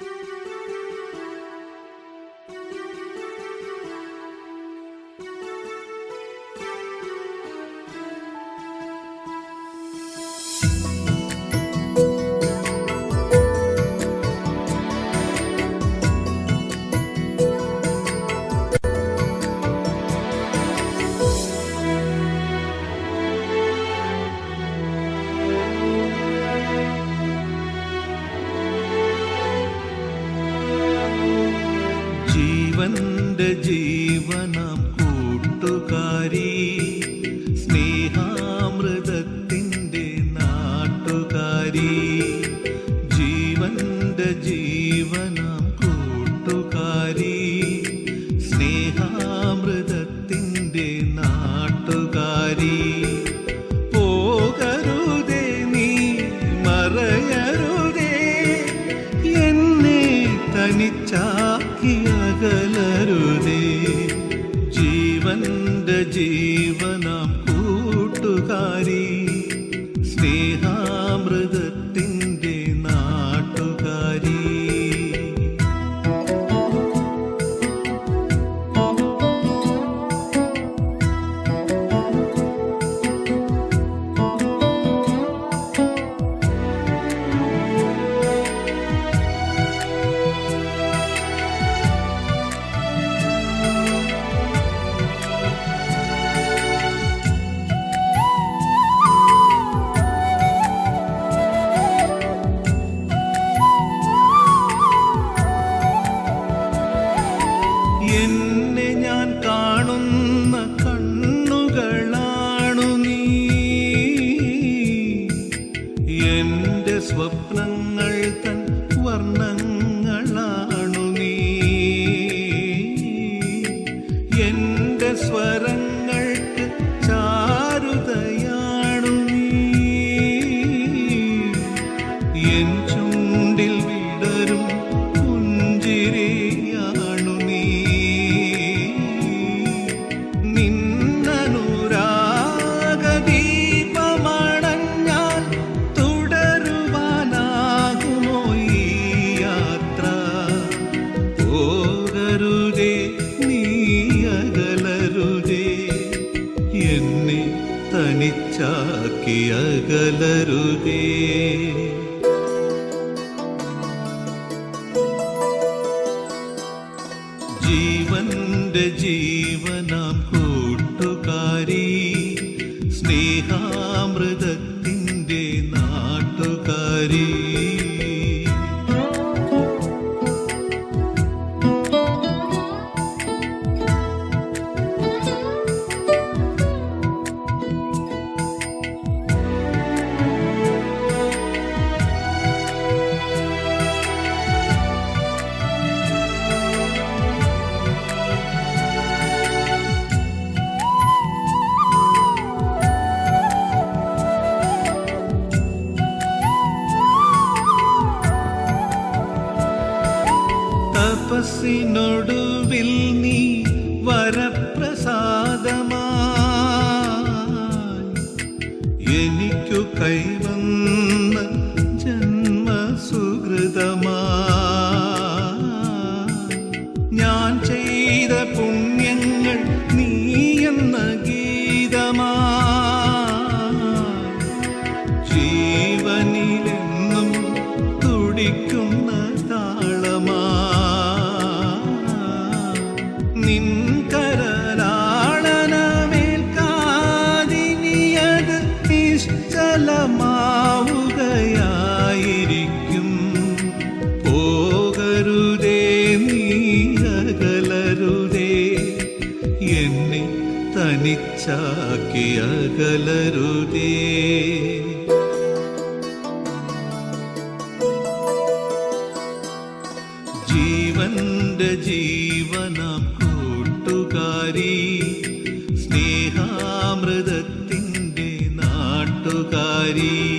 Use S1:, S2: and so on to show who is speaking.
S1: Thank you. ജീവന്റെ ജീവനം കൂട്ടുകാരി സ്നേഹാമൃതത്തിന്റെ നാട്ടുകാരി. ജീവന്റെ ജീവനം കൂട്ടുകാരി. തനിച്ചാക്കി അകലരുതേ. ജീവന്റെ ജീവനാം സ്വപ്നങ്ങൾ തൻ വർണങ്ങളാണു നീ. എന്റെ സ്വരങ്ങൾക്ക് തനിച്ചാക്കി അകലരുതേ ജീവന്റെ ജീവനാം തപസ്സിനൊടുവിൽ നീ വരപ്രസാദമാ. എനിക്കു കൈവന്ന നിശ്ചലമാവുകയായിരിക്കും. പോകരുതേ നീ അകലരുതേ എന്നെ തനിച്ചാക്കി അകലരുതേ. ജീവന്റെ ജീവനം കൂട്ടുകാരി Maria.